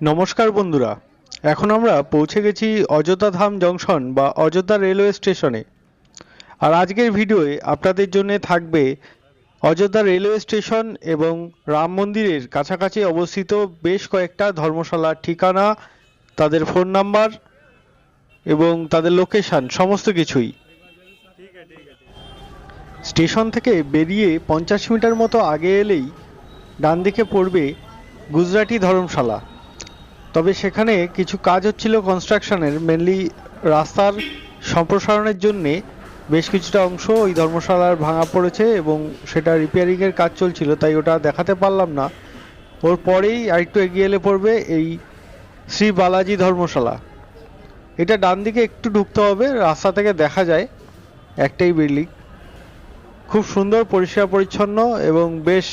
নমস্কার বন্ধুরা, এখন আমরা পৌঁছে গেছি অযোধ্যা ধাম জংশন বা অযোধ্যা রেলওয়ে স্টেশনে। আর আজকের ভিডিওয়ে আপনাদের জন্য থাকবে অযোধ্যা রেলওয়ে স্টেশন এবং রাম মন্দিরের কাছাকাছি অবস্থিত বেশ কয়েকটা ধর্মশালার ঠিকানা, তাদের ফোন নাম্বার এবং তাদের লোকেশন, সমস্ত কিছুই। স্টেশন থেকে বেরিয়ে পঞ্চাশ মিটার মতো আগে এলেই ডান দিকে পড়বে গুজরাটি ধর্মশালা। তবে সেখানে কিছু কাজ হচ্ছিল কনস্ট্রাকশনের মেনলি রাস্তার সম্প্রসারণের জন্যে বেশ কিছুটা অংশ ওই ধর্মশালার ভাঙা পড়েছে এবং সেটা রিপেয়ারিংয়ের কাজ চলছিল, তাই ওটা দেখাতে পারলাম না। ওর পরেই আরেকটু এগিয়ে এলে পড়বে এই শ্রী বালাজি ধর্মশালা। এটা ডান দিকে একটু ঢুকতে হবে, রাস্তা থেকে দেখা যায় একটাই বিল্ডিং খুব সুন্দর, পরিষ্কার, পরিচ্ছন্ন এবং বেশ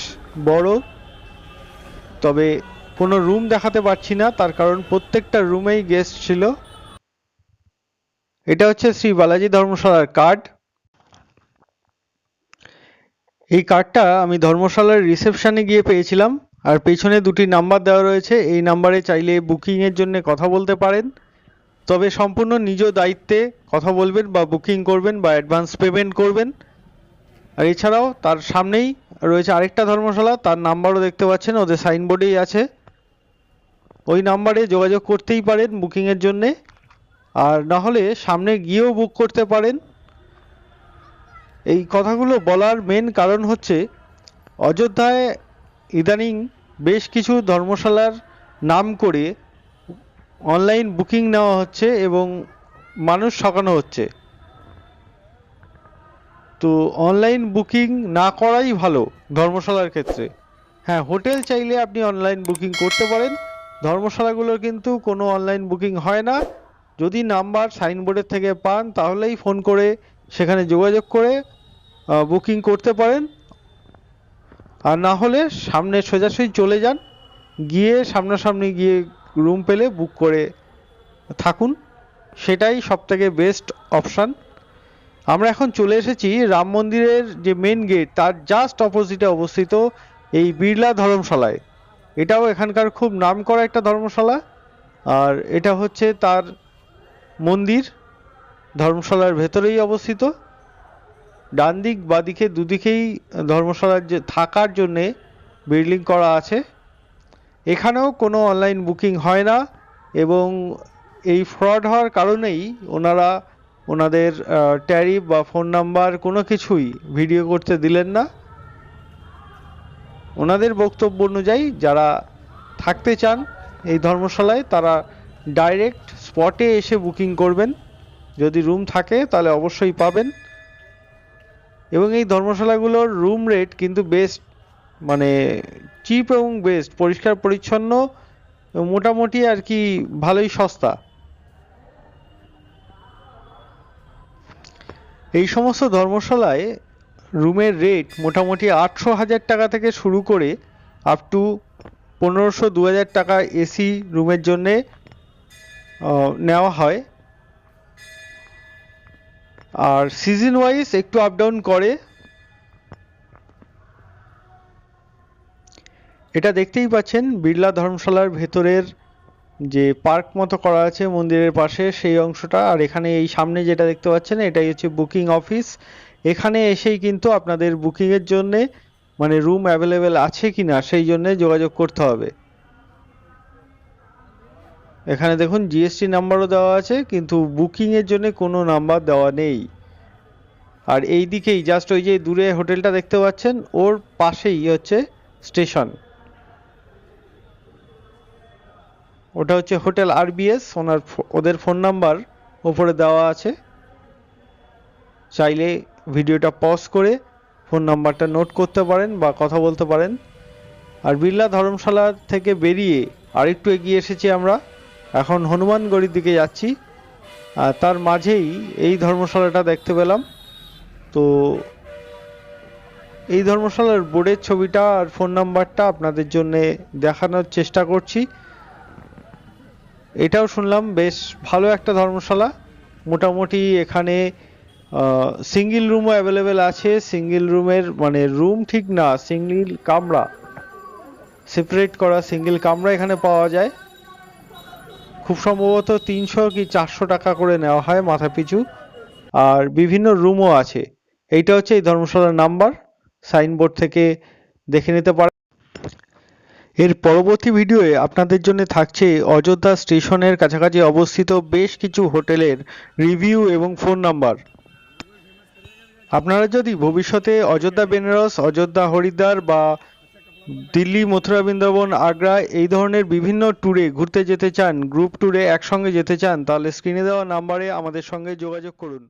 বড়। তবে কোনো রুম দেখাতে পারছি না, তার কারণ প্রত্যেকটা রুমেই গেস্ট ছিল। এটা হচ্ছে শ্রী বালাজি ধর্মশালার কার্ড এই কার্ডটা আমি ধর্মশালার রিসেপশানে গিয়ে পেয়েছিলাম, আর পেছনে দুটি নাম্বার দেওয়া রয়েছে। এই নাম্বারে চাইলে বুকিংয়ের জন্য কথা বলতে পারেন। তবে সম্পূর্ণ নিজ দায়িত্বে কথা বলবেন বা বুকিং করবেন বা অ্যাডভান্স পেমেন্ট করবেন। আর এছাড়াও তার সামনেই রয়েছে আরেকটা ধর্মশালা, তার নাম্বারও দেখতে পাচ্ছেন, ওদের সাইনবোর্ডেই আছে। ওই নাম্বারে যোগাযোগ করতেই পারেন বুকিংয়ের জন্যে। আর না হলে সামনে গিয়েও বুক করতে পারেন। এই কথাগুলো বলার মেন কারণ হচ্ছে, অযোধ্যায় ইদানিং বেশ কিছু ধর্মশালার নাম করে অনলাইন বুকিং নেওয়া হচ্ছে এবং মানুষ ঠকানো হচ্ছে। তো অনলাইন বুকিং না করাই ভালো ধর্মশালার ক্ষেত্রে। হ্যাঁ হোটেল চাইলে আপনি অনলাইন বুকিং করতে পারেন। ধর্মশালাগুলোর কিন্তু কোনো অনলাইন বুকিং হয় না। যদি নাম্বার সাইনবোর্ডের থেকে পান, তাহলেই ফোন করে সেখানে যোগাযোগ করে বুকিং করতে পারেন। আর না হলে সামনে সোজাসুজি চলে যান, গিয়ে সামনাসামনি গিয়ে রুম পেলে বুক করে থাকুন। সেটাই সবথেকে বেস্ট অপশান আমরা এখন চলে এসেছি রাম মন্দিরের যে মেন গেট তার জাস্ট অপোজিটে অবস্থিত এই বিড়লা ধর্মশালায়। এটাও এখানকার খুব নাম করা একটা ধর্মশালা। আর এটা হচ্ছে তার মন্দির। ধর্মশালার ভেতরেই অবস্থিত। ডান দিক বাদিকে দুদিকেই ধর্মশালার যে থাকার জন্যে বিল্ডিং করা আছে। এখানেও কোনো অনলাইন বুকিং হয় না এবং এই ফ্রড হওয়ার কারণেই ওনারা ওনাদের ট্যারিফ বা ফোন নাম্বার কোনো কিছুই ভিডিও করতে দিলেন না। ওনাদের বক্তব্য অনুযায়ী যারা থাকতে চান এই ধর্মশালায়, তারা ডাইরেক্ট স্পটে এসে বুকিং করবেন। যদি রুম থাকে, তাহলে অবশ্যই পাবেন। এবং এই ধর্মশালাগুলোর রুম রেট কিন্তু বেস্ট মানে চিপ এবং বেস্ট পরিষ্কার, পরিচ্ছন্ন মোটামুটি আর কি ভালোই সস্তা। এই সমস্ত ধর্মশালায় রুমের রেট মোটামুটি আটশো হাজার টাকা থেকে শুরু করে আপ টু পনেরোশো দু হাজার টাকা এসি রুমের জন্যে নেওয়া হয়। আর সিজন ওয়াইজ একটু আপ ডাউন করে। এটা দেখতেই পাচ্ছেন, বিড়লা ধর্মশালার ভেতরের যে পার্ক মতো করা আছে মন্দিরের পাশে, সেই অংশটা। আর এখানে এই সামনে যেটা দেখতে পাচ্ছেন, এটাই হচ্ছে বুকিং অফিস এখানে এসেই কিন্তু আপনাদের বুকিংয়ের জন্যে মানে রুম অ্যাভেলেবেল আছে কি না সেই জন্যে যোগাযোগ করতে হবে। এখানে দেখুন জিএসটি নাম্বারও দেওয়া আছে, কিন্তু বুকিংয়ের জন্য কোনো নাম্বার দেওয়া নেই। আর এই দিকেই জাস্ট ওই যে দূরে হোটেলটা দেখতে পাচ্ছেন, ওর পাশেই হচ্ছে স্টেশন। ওটা হচ্ছে হোটেল আরবিএস ওনার ওদের ফোন নাম্বার ওপরে দেওয়া আছে। চাইলে ভিডিওটা পজ করে ফোন নাম্বারটা নোট করতে পারেন বা কথা বলতে পারেন। আর বিড়লা ধর্মশালা থেকে বেরিয়ে আরেকটু এগিয়ে এসেছি আমরা। এখন হনুমানগড়ির দিকে যাচ্ছি। আর তার মাঝেই এই ধর্মশালাটা দেখতে পেলাম। তো এই ধর্মশালার বোর্ডের ছবিটা আর ফোন নাম্বারটা আপনাদের জন্য দেখানোর চেষ্টা করছি। এটাও শুনলাম, বেশ ভালো একটা ধর্মশালা। মোটামুটি এখানে সিঙ্গেল রুমও অ্যাভেলেবেল আছে। সিঙ্গেল রুমের মানে রুম ঠিক না সিঙ্গেল কামরা। সেপারেট করা সিঙ্গেল কামরা এখানে পাওয়া যায়। খুব সম্ভবত তিনশো কি চারশো টাকা করে নেওয়া হয় মাথা পিছু। আর বিভিন্ন রুমও আছে। এইটা হচ্ছে এই ধর্মশালার নাম্বার। সাইনবোর্ড থেকে দেখে নিতে পারেন এর পরবর্তী ভিডিওয়ে আপনাদের জন্য থাকছে অযোধ্যা স্টেশনের কাছাকাছি অবস্থিত বেশ কিছু হোটেলের রিভিউ এবং ফোন নাম্বার আপনারা যদি ভবিষ্যতে অযোধ্যা বেনারস, অযোধ্যা হরিদ্বার বা দিল্লি, মথুরা, বৃন্দাবন, আগ্রা এই ধরনের বিভিন্ন ট্যুরে ঘুরতে যেতে চান গ্রুপ ট্যুরে একসঙ্গে যেতে চান, তাহলে স্ক্রিনে দেওয়া নাম্বারে আমাদের সঙ্গে যোগাযোগ করুন।